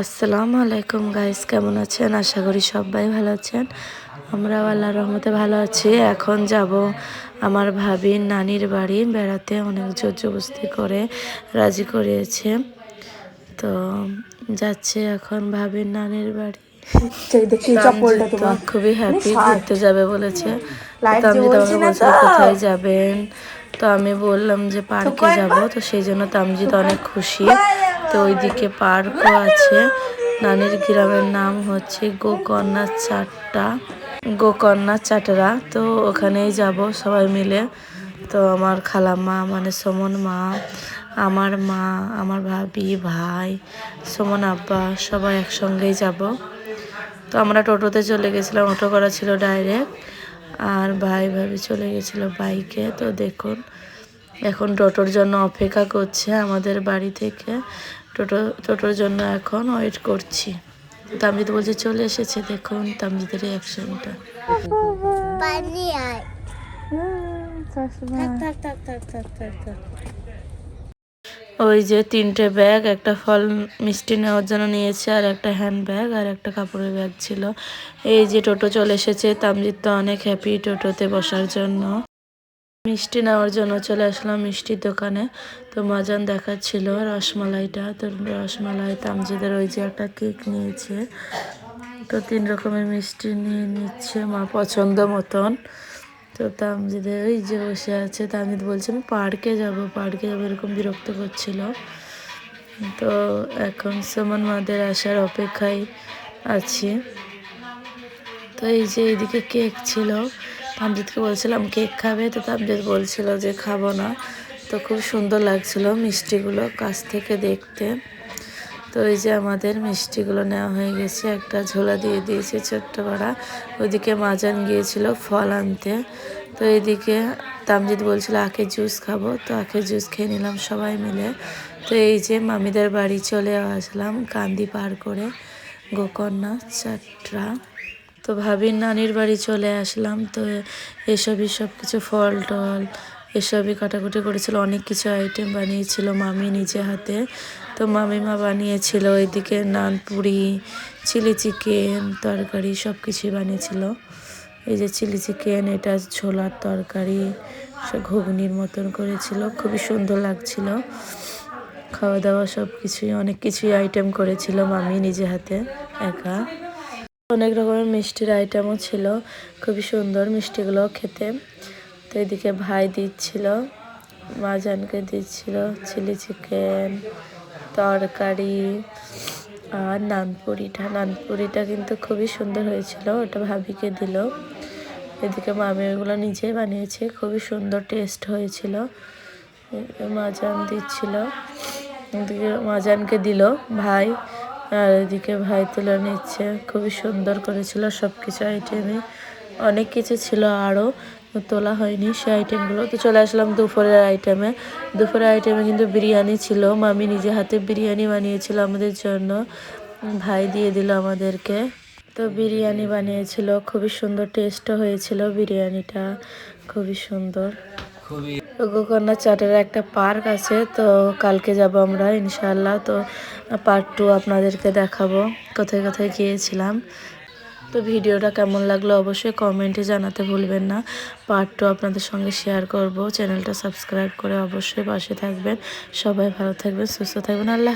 আসসালামু আলাইকুম গাইস কেমন আছেন? আশা করি সবাই ভালো আছেন। আমরাও আল্লাহ রহমতে ভালো আছি। এখন যাব আমার ভাবির নানির বাড়ি। বেড়াতে অনেক জোর জবস্তি করে রাজি করিয়েছে। তো যাচ্ছে এখন ভাবির নানির বাড়ি। খুবই হ্যাপি ঘুরতে যাবে বলেছে। তো আমি যে তো বলছি? কোথায় যাবেন? তো আমি বললাম যে পার্কে যাব। তো সেই জন্য তামজিদ অনেক খুশি। তো ওইদিকে পার্কও আছে। নানির গ্রামের নাম হচ্ছে গোকর্ণা চারটা গোকর্ণা চাটরা। তো ওখানেই যাব সবাই মিলে। তো আমার খালাম্মা মানে সমন মা, আমার মা, আমার ভাবি, ভাই, সমন আব্বা সবাই একসঙ্গেই যাব। তো আমরা টোটোতে চলে গেছিলাম, অটো করা ছিল ডাইরেক্ট। আর ভাই, ভাবি চলে গেছিল বাইকে। তো দেখুন, এখন টোটোর জন্য অপেক্ষা করছে আমাদের বাড়ি থেকে। টোটো টোটোর জন্য এখন ওয়েট করছি। তামজিদ বলছে চলে এসেছে দেখুন তামজিদের রিয়াকশনটা থাক ওই যে তিনটে ব্যাগ একটা ফল মিষ্টি নেওয়ার জন্য নিয়েছে আর একটা হ্যান্ড ব্যাগ আর একটা কাপড়ের ব্যাগ ছিল। এই যে টোটো চলে এসেছে তামজিৎ তো অনেক হ্যাপি টোটোতে বসার জন্য। মিষ্টি নেওয়ার জন্য চলে আসলাম মিষ্টির দোকানে। তো মাজান দেখাচ্ছিল রসমালাইটা। তো রসমালাই তামজিদের ওই যে একটা কেক নিয়েছে। তো তিন রকমের মিষ্টি নিয়ে নিচ্ছে মা পছন্দ মতন। তো তামজিদের ওই যে বসে আছে। তামজিদ বলছে, আমি পার্কে যাব। পার্কে যাব এরকম বিরক্ত করছিল। তো এখন সমান মাদের আসার অপেক্ষায় আছি। তো এই যে এইদিকে কেক ছিল। তামজিদকে বলছিলাম, কেক খাবে? তো তামজিদ বলছিল যে, খাব না। তো খুব সুন্দর লাগছিল মিষ্টিগুলো কাছ থেকে দেখতে। তো এই যে আমাদের মিষ্টিগুলো নেওয়া হয়ে গেছে, একটা ঝোলা দিয়ে দিয়েছে ছোট্ট পাড়া ওইদিকে মাজান গিয়েছিল ফল আনতে। তো এইদিকে তামজিদ বলছিল, আখের জুস খাব। তো আখের জুস খেয়ে নিলাম সবাই মিলে। তো এই যে মামিদের বাড়ি চলে আসলাম, কান্দি পার করে, গোকর্ণা, চাটরা। তো ভাবির নানির বাড়ি চলে আসলাম তো এসবই সব কিছু ফল টল, এসবই কাটাকুটি করেছিল, অনেক কিছু আইটেম বানিয়েছিল মামি নিজে হাতে। তো মামিমা বানিয়েছিল এদিকে নান পুরি, চিলি চিকেন, তরকারি সব কিছুই বানিয়েছিল। এই যে চিলি চিকেন, এটা ছোলার তরকারি ঘুগনির মতন করেছিল, খুবই সুন্দর লাগছিল। খাওয়া দাওয়া সব কিছুই অনেক কিছুই আইটেম করেছিল মামি নিজে হাতে, একা। অনেক রকমের মিষ্টির আইটেমও ছিল। খুবই সুন্দর মিষ্টিগুলো খেতে। তো এদিকে ভাই দিচ্ছিল, মাজানকে দিচ্ছিল, চিলি চিকেন, তরকারি আর নানপুরিটা। নানপুরিটা কিন্তু খুবই সুন্দর হয়েছিল, ওটা ভাবিকে দিল। এদিকে মামি ওগুলো নিজেই বানিয়েছে, খুবই সুন্দর টেস্ট হয়েছিল। মাজান দিচ্ছিল মাজানকে দিল ভাই। আর এদিকে ভাই তুলে নিচ্ছে। খুবই সুন্দর করেছিল সব কিছু আইটেমে অনেক কিছু ছিল আরও তোলা হয়নি সেই আইটেমগুলো তো চলে আসলাম দুপুরের আইটেমে দুপুরের আইটেমে কিন্তু বিরিয়ানি ছিল। মামি নিজে হাতে বিরিয়ানি বানিয়েছিল আমাদের জন্য। ভাই দিয়ে দিল আমাদেরকে। তো বিরিয়ানি বানিয়েছিল। খুবই সুন্দর টেস্টও হয়েছিল বিরিয়ানিটা। খুবই সুন্দর। তো গোকর্ণা চাটের একটা পার্ক আছে, তো কালকে যাব আমরা ইনশাল্লাহ তো পার্ট টু আপনাদেরকে দেখাবো, কোথায় কোথায় গিয়েছিলাম। তো ভিডিওটা কেমন লাগল অবশ্যই কমেন্টে জানাতে ভুলবেন না। পার্ট টু আপনাদের সঙ্গে শেয়ার করব চ্যানেলটা সাবস্ক্রাইব করে অবশ্যই পাশে থাকবেন। সবাই ভালো থাকবেন, সুস্থ থাকবেন, আল্লাহ